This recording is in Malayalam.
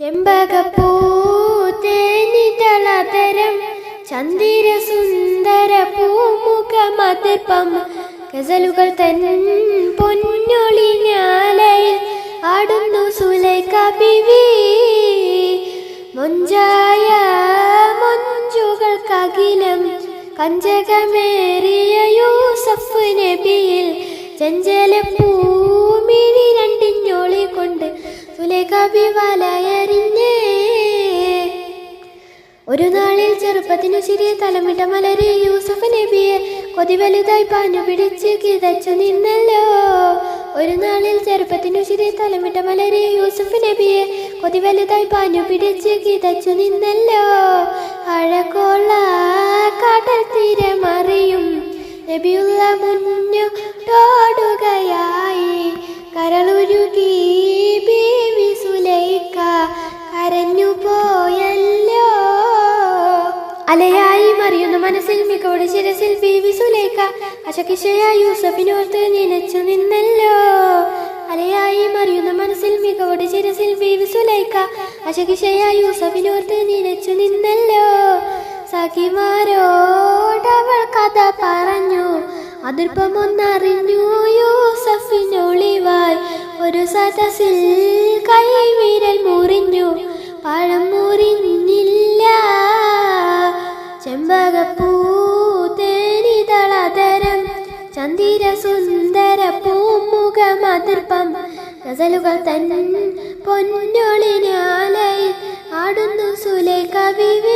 ചെമ്പകപ്പൂ തേനിതളതരം ചന്ദിര സുന്ദര പൂമുഖമതിപ്പം ഗസലുകൾ തൻ പൊന്നൊളിഞ്ഞാലയിൽ ആടുന്നു സുലൈഖ ബിവി മൊഞ്ചായ മൊഞ്ചുകൾക്കകിലം കഞ്ചകമേറിയ യൂസഫ് നബിയിൽ ചെഞ്ചല പൂമിഴി രണ്ടിഞ്ഞോളി കൊണ്ട് സുലേഖാബി വലയറിഞ്ഞേ ഒരു നാളിൽ ചെറുപ്പത്തിനു ചെറിയ തലമിട്ട മലരെ യൂസഫ് നബിയെ കൊതി വലുതായി പാഞ്ഞു പിടിച്ച് കിതച്ചു നിന്നല്ലോ. ഒരു നാളിൽ ചെറുപ്പത്തിനു ചെറിയ തലമിട്ട മലരെ യൂസഫ് നബിയെ കൊതി വലുതായി പാഞ്ഞു പിടിച്ച് കിതച്ചു നിന്നല്ലോ. അഴകോള കടൽ തീരമറിയും നബിയുള്ള മുന്നോടുകയായി അലയായി മറിയുന്ന മനസ്സിൽ മികവോട് ശിരസിൽ ബീവി സുലൈക്ക അശകിശയ യൂസഫിനോർത്ത് നനച്ചു നിന്നല്ലോ. അലയായി മറിയുന്ന മനസ്സിൽ മികവോട് ശിരസിൽ ബീവി സുലൈക്ക അശകിശയ യൂസഫിനോർത്ത് നനച്ചു നിന്നല്ലോ. സഖിമാരോടവൾ കഥ പറഞ്ഞു. അതിർപ്പമൊന്നറിഞ്ഞു യൂസഫിനൊളിവായി. ഒരു സദസ്സിൽ കൈവിരൽ ചന്ദിര സുന്ദര പൂമുഖമതിർപ്പം ഗസലുകൾ തൻ പൊന്നൊളിനാലയിൽ ആടുന്നു സുലേഖ ബിവി